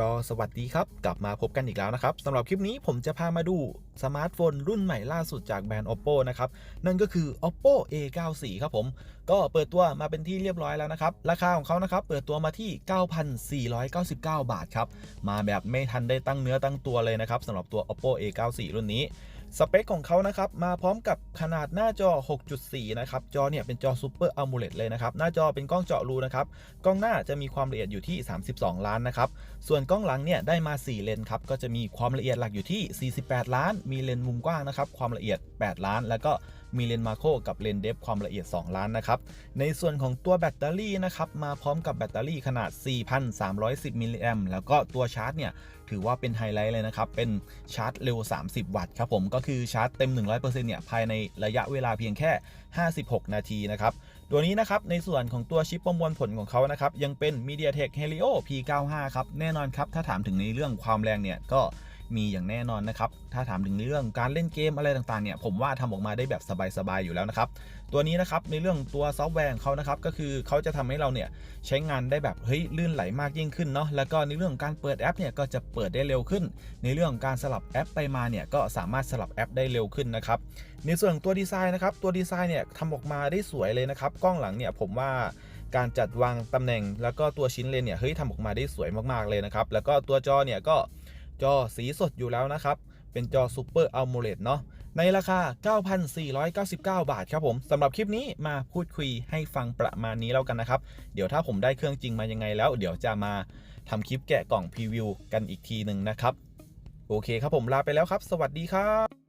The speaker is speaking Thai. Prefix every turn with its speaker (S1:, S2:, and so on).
S1: ก็สวัสดีครับ กลับมาพบกันอีกแล้วนะครับสำหรับคลิปนี้ผมจะพามาดูสมาร์ทโฟนรุ่นใหม่ล่าสุดจากแบรนด์ oppo นะครับ นั่นก็คือ oppo a94 ครับผม ก็เปิดตัวมาเป็นที่เรียบร้อยแล้วนะครับ ราคาของเขานะครับ เปิดตัวมาที่ 9,499 บาทครับ มาแบบไม่ทันได้ตั้งเนื้อตั้งตัวเลยนะครับสำหรับตัว oppo a94 รุ่นนี้ สเปคของเขานะครับ มาพร้อมกับขนาดหน้าจอ 6.4 นะครับ จอเนี่ยเป็นจอ Super AMOLED เลยนะครับ หน้าจอเป็นกล้องเจาะรูนะครับ กล้องหน้าจะมีความละเอียดอยู่ที่ 32 ล้านนะครับ ส่วนกล้องหลังเนี่ยได้มา 4 เลนส์ครับ ก็จะมีความละเอียดหลักอยู่ที่ 48 ล้าน มีเลนส์มุมกว้างนะครับ ความละเอียด 8 ล้าน แล้วก็ มีเลนส์มาโคกับเลนส์เดฟความละเอียด 2 ล้านนะครับ ในส่วนของตัวแบตเตอรี่นะครับมาพร้อมกับแบตเตอรี่ขนาด 4,310 มิลลิแอมแล้วก็ตัวชาร์จเนี่ยถือว่าเป็นไฮไลท์เลยนะครับ เป็นชาร์จเร็ว 30 วัตต์ครับผมก็คือชาร์จเต็ม 100%เนี่ยภายในระยะเวลาเพียงแค่ 56 นาทีนะครับตัวนี้นะครับในส่วนของตัวชิปประมวลผลของเขานะครับยังเป็น MediaTek Helio P95 ครับแน่นอนครับถ้าถามถึงในเรื่องความแรงเนี่ยก็ มีอย่างแน่นอนนะครับ ถ้าถามถึงเรื่องการเล่นเกมอะไรต่างๆเนี่ยผมว่าทำออกมาได้แบบสบายๆอยู่แล้วนะครับ ตัวนี้นะครับในเรื่องตัวซอฟต์แวร์ของเขานะครับก็คือเขาจะทำให้เราเนี่ยใช้งานได้แบบเฮ้ยลื่นไหลมากยิ่งขึ้นเนาะแล้วก็ในเรื่องการเปิดแอปเนี่ยก็จะเปิดได้เร็วขึ้น ในเรื่องของการสลับแอปไปมาเนี่ยก็สามารถสลับแอปได้เร็วขึ้นนะครับในส่วนของตัวดีไซน์นะครับตัวดีไซน์เนี่ยทำออกมาได้สวยเลยนะครับกล้องหลังเนี่ยผมว่าการจัดวางตำแหน่ง แล้วก็ตัวชิ้นเลนเนี่ยเฮ้ยทำออกมาได้สวยมากๆเลยนะครับแล้วก็ตัวจอเนี่ยก็ จอสีสดอยู่แล้วนะครับ เป็นจอ Super AMOLED เนาะในราคา 9,499 บาทครับผมสำหรับคลิปนี้มาพูดคุยให้ฟังประมาณนี้แล้วกันนะครับ เดี๋ยวถ้าผมได้เครื่องจริงมายังไงแล้ว เดี๋ยวจะมาทำคลิปแกะกล่องพรีวิวกันอีกทีหนึ่งนะครับ โอเคครับผมลาไปแล้วครับ สวัสดีครับ